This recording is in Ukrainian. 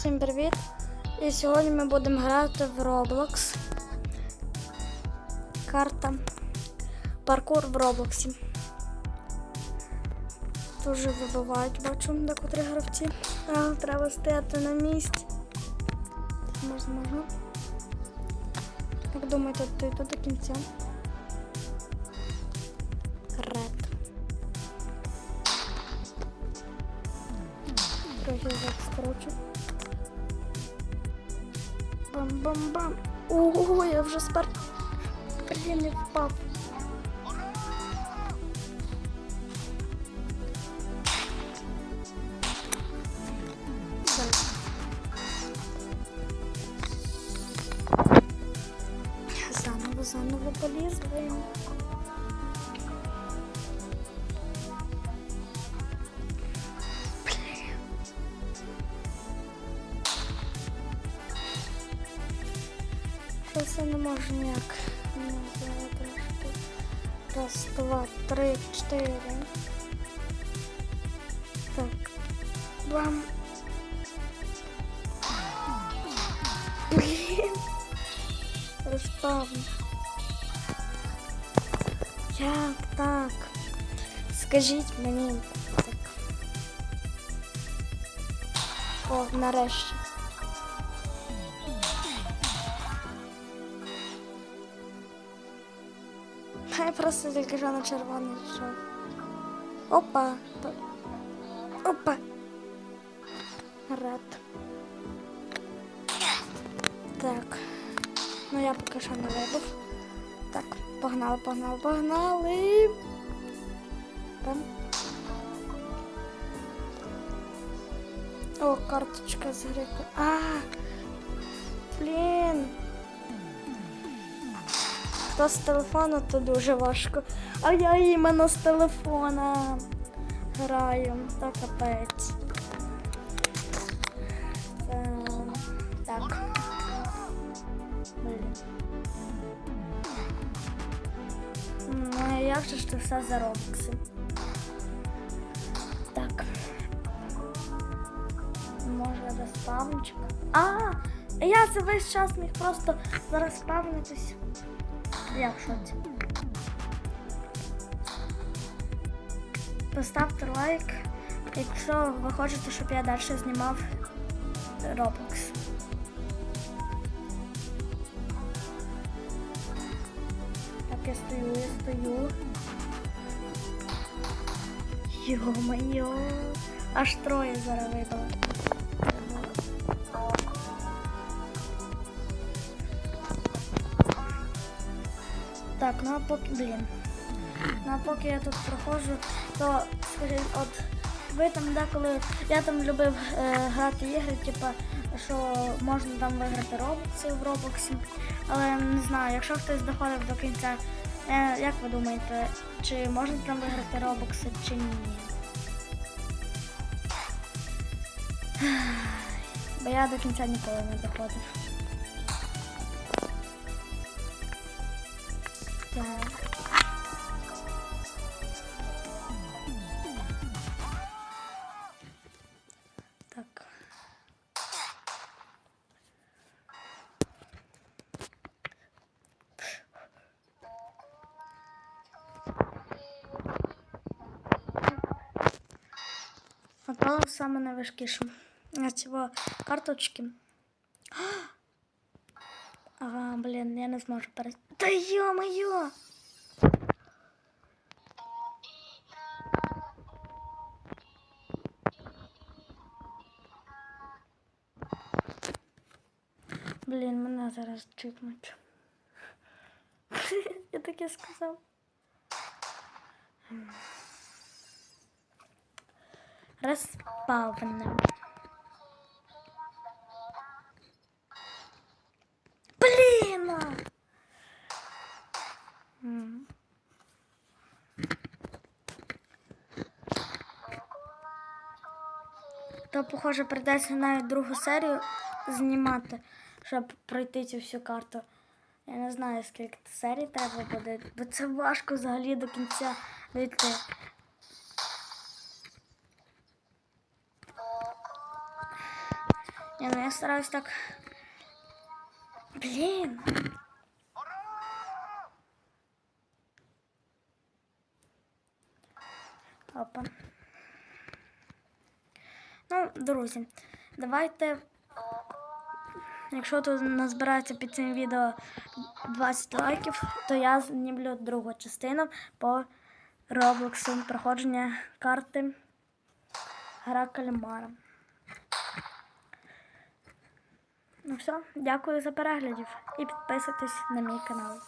Всім привіт! І сьогодні ми будемо грати в Roblox. Карта. Паркур в Роблоксі. Дуже вибивають, бачу, декотрі гравці. А, треба стояти на місці. Можна, можна. Як думаєте, дойду до кінця? Ред. Трохи так скорочу. Бам-бам-бам. Ого, я вже спер... Блін, не впав. Заново, заново полізли. Це все не можу ніяк. Ну, зараз трошки. Раз, два, три, чотири. Так. Бам. Блін. Розпавно. Як так? Скажіть мені. Так. О, нарешті. Я просто що на червоний йшов. Опа. Опа. Рад. Так. Ну я поки що не вибув. Так, погнали, погнали, погнали. Там. О, карточка з гри. А! Блін. Хто з телефону, то дуже важко. А я іменно з телефона граю. Та капець. Е, Так. Ну, як же ж це все за? Так. Може до спавнчика. А! Я це весь час міг просто зараз спавнитись. Я шоці. Поставте лайк, якщо ви хочете, щоб я далі знімав Roblox. Так, я стою, я стою. Йо-моє, аж троє зараз вибило. Так, ну а поки, блін. Ну а поки я тут проходжу, то скажіть, от ви там деколи, я там любив е, грати ігри, типа, що можна там виграти робокси в робоксі. Але не знаю, якщо хтось доходив до кінця, е, як ви думаєте, чи можна там виграти робокси, чи ні? Бо я до кінця ніколи не доходив. Так. Попала в самое навершкишем. От его карточки. Ага, блін, я не зможу перес... Та йо-моє! Блін, мене зараз чіпнуть. Я таке сказав. Розпавнем. То, похоже, прийдеться навіть другу серію знімати, щоб пройти цю всю карту. Я не знаю, скільки серій треба буде, бо це важко взагалі до кінця дійти. Ні, ну я стараюсь так. Блін. Опа. Ну, друзі, давайте. Якщо тут назбирається під цим відео 20 лайків, то я знімлю другу частину по Роблоксу проходження карти Гра Кальмара. Ну все, дякую за переглядів і підписуйтесь на мій канал.